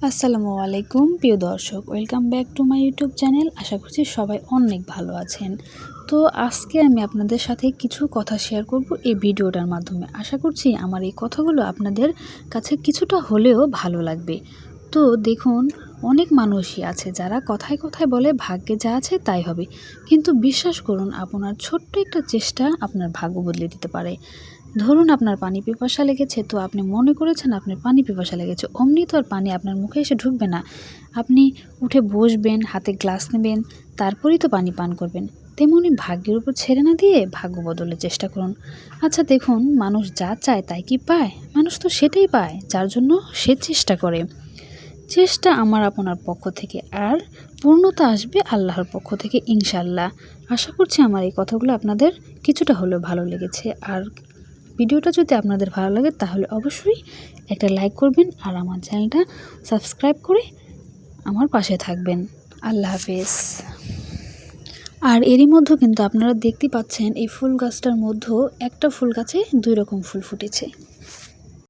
আসসালামু আলাইকুম, প্রিয় দর্শক, welcome back to my YouTube channel. আশা করছি সবাই অনেক ভালো আছেন। তো আজকে আমি আপনাদের সাথে কিছু কথা শেয়ার করব এই ভিডিওটার মাধ্যমে। আশা করছি আমার এই কথাগুলো আপনাদের কাছে কিছুটা হলেও ভালো লাগবে। তো দেখুন অনেক মানুষই আছে যারা কথায় কথায় বলে ভাগ্যে যা আছে তাই হবে। কিন্তু বিশ্বাস করুন, আপনার ছোট্ট একটা চেষ্টা আপনার ভাগ্য বদলে দিতে পারে। ধরুন আপনার পানি পিপাসা লেগেছে, তো আপনি মনে করেছেন আপনার পানি পিপাসা লেগেছে, অমনি তো আর পানি আপনার মুখে এসে ঢুকবে না। আপনি উঠে বসবেন, হাতে গ্লাস নেবেন, তারপরেই তো পানি পান করবেন। তেমনি ভাগ্যের উপর ছেড়ে না দিয়ে ভাগ্য বদলের চেষ্টা করুন। আচ্ছা দেখুন, মানুষ যা চায় তাই কি পায়? মানুষ তো সেটাই পায়, যার জন্য সে চেষ্টা করে। চেষ্টা আমার আপনার পক্ষ থেকে আর পূর্ণতা আসবে আল্লাহর পক্ষ থেকে ইনশাল্লাহ আশা করছি আমার এই কথাগুলো আপনাদের কিছুটা হলেও ভালো লেগেছে। আর ভিডিওটা যদি আপনাদের ভালো লাগে, তাহলে অবশ্যই একটা লাইক করবেন আর আমার চ্যানেলটা সাবস্ক্রাইব করে আমার পাশে থাকবেন। আল্লাহ হাফেজ। আর এরই মধ্যে কিন্তু আপনারা দেখতে পাচ্ছেন, এই ফুল গাছটার মধ্যেও একটা ফুল গাছে দুই রকম ফুল ফুটেছে।